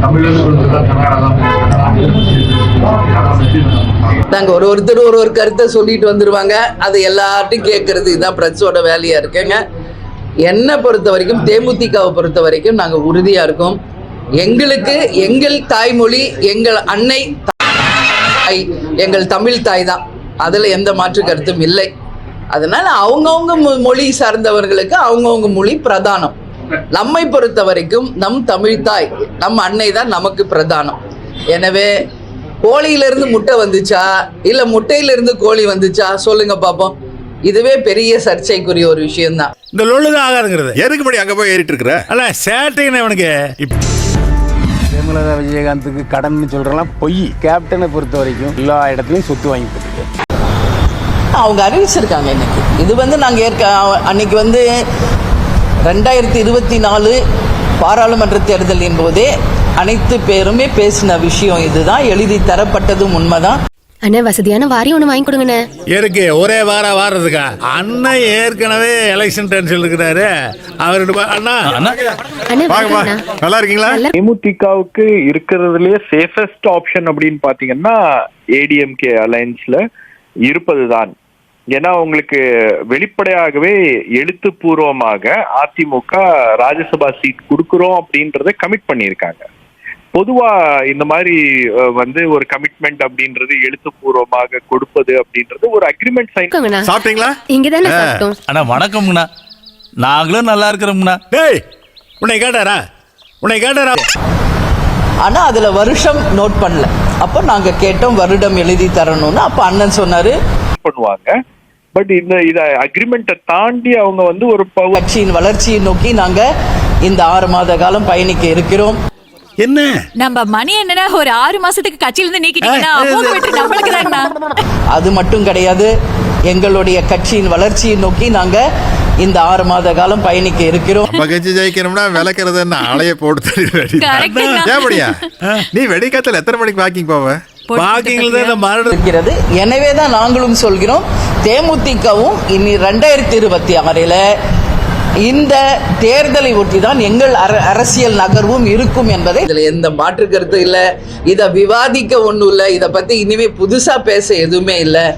தமிழர் நாங்க ஒரு ஒருத்தர் ஒரு ஒரு கருத்தை சொல்லிட்டு வந்துருவாங்க. அது எல்லார்ட்டும் கேட்கறது இதுதான் பிரச்சோட வேலையா இருக்குங்க. என்னை பொறுத்த வரைக்கும் தேமுதிகவை பொறுத்த வரைக்கும் நாங்க உறுதியா இருக்கோம். எங்களுக்கு எங்கள் தாய்மொழி எங்கள் அன்னை தாய் எங்கள் தமிழ் தாய் தான். அதுல எந்த மாற்று கருத்தும் இல்லை. அதனால அவங்கவுங்க மொ- மொழி சார்ந்தவர்களுக்கு அவங்கவுங்க மொழி பிரதானம். நம்மை பொறுத்த வரைக்கும் நம் தமிழ் தாய் நம் அன்னை தான் நமக்கு பிரதானம். எனவே கோழியிலிருந்து முட்டை வந்துச்சா? இல்ல முட்டையிலிருந்து கோழி வந்துச்சா? சொல்லுங்க பாப்போம். இதுவே பெரிய சர்ச்சைக்குரிய ஒரு விஷயம்தான். இந்த லொல்லு தான் ஆகாதுங்கிறது. எதுக்கு மணி அங்க போய் ஏறிட்டு இருக்கிற? அல்ல சேட்டைன்னு அவனுக்கு ஜெயலலிதா விஜயகாந்துக்கு கடன்னு சொல்றலாம் பொய். கேப்டனை பொறுத்த வரைக்கும் எல்லா இடத்துலையும் சொத்து வாங்கி போட்டுருக்கு அவங்க அறிவிச்சிருக்காங்க இன்னைக்கு. இது வந்து நாங்கள் ஏற்க அன்னைக்கு வந்து ரெண்டாயிரத்தி இருபத்தி நாலு பாராளுமன்ற தேர்தலின் போதே அனைத்து பேருமே பேசின விஷயம் இதுதான். எழுதி தரப்பட்டதும் உண்மைதான். அண்ணா வசதியான வாரி ஒண்ணு வாங்கி கொடுங்கண்ணே. இருக்கு ஒரே வாரம் வாரதுக்கா? அண்ணன் ஏற்கனவே எலெக்ஷன் டென்ஷன் இருக்கிறாரு போய், அண்ணா. அண்ணா. நல்லா இருக்கீங்களா? தேமுதிகவுக்கு இருக்கிறதுலயே சேஃபஸ்ட் ஆப்ஷன் அப்படின்னு பாத்தீங்கன்னா ஏடிஎம்கே அலைன்ஸ்ல இருப்பதுதான். ஏன்னா உங்களுக்கு வெளிப்படையாகவே எழுத்துப்பூர்வமாக அதிமுக ராஜ்யசபா சீட் கொடுக்குறோம் அப்படின்றத கமிட் பண்ணியிருக்காங்க. பொதுவா இந்த மாதிரி வந்து ஒரு கமிட்மெண்ட் அப்படின்றது எழுத்துப்பூர்வமாக கொடுப்பது அப்படின்றது ஒரு அக்ரிமெண்ட் சைன் சாப்பிட்டீங்களா? இங்கதானே அண்ணா வணக்கம்ண்ணா நாங்களும் நல்லா இருக்கிறோம்ண்ணா. டேய் உன்னை கேட்டாரா? உன்னை கேட்டாரா? ஆனா அதுல வருஷம் நோட் பண்ணல. அப்போ நாங்க கேட்டோம் வருடம் எழுதி தரணும்னு. அப்போ அண்ணன் சொன்னாரு பண்ணுவாங்க. பட் இந்த இத அக்ரிமெண்ட்டை தாண்டி அவங்க வந்து ஒரு கட்சியின் வளர்ச்சியை நோக்கி நாங்க இந்த ஆறு மாத காலம் பயணிக்க இருக்கிறோம். என்ன? நம்ம மணி என்னன்னா ஒரு ஆறு மாசத்துக்கு கட்சியில இருந்து நீக்கிட்டீங்கன்னா அது மட்டும் கிடையாது எங்களுடைய கட்சியின் வளர்ச்சியை நோக்கி நாங்க இந்த ஆறு மாத காலம் பயணிக்க இருக்கிறோம். நம்ம கட்சி ஜெயிக்கணும்னா விளக்குறது என்ன ஆளைய போட்டு தள்ளி வெடி Correct அண்ணா. ஏன் படியா நீ வெடிக்காத்துல எத்தனை மணிக்கு வாக்கிங் போவ? வாக்கிங்கில் தான் இருக்கிறது. எனவே தான் நாங்களும் சொல்கிறோம் தேமுதிகவும் இனி ரெண்டாயிரத்தி இருபத்தி ஆறில் இந்த தேர்தலை ஒட்டி தான் எங்கள் அர- அரசியல் நகர்வும் இருக்கும் என்பதை இதில் எந்த மாற்று கருத்து இல்லை. இதை விவாதிக்க ஒன்றும் இல்லை. இதை பற்றி இனிமே புதுசாக பேச எதுவுமே இல்லை.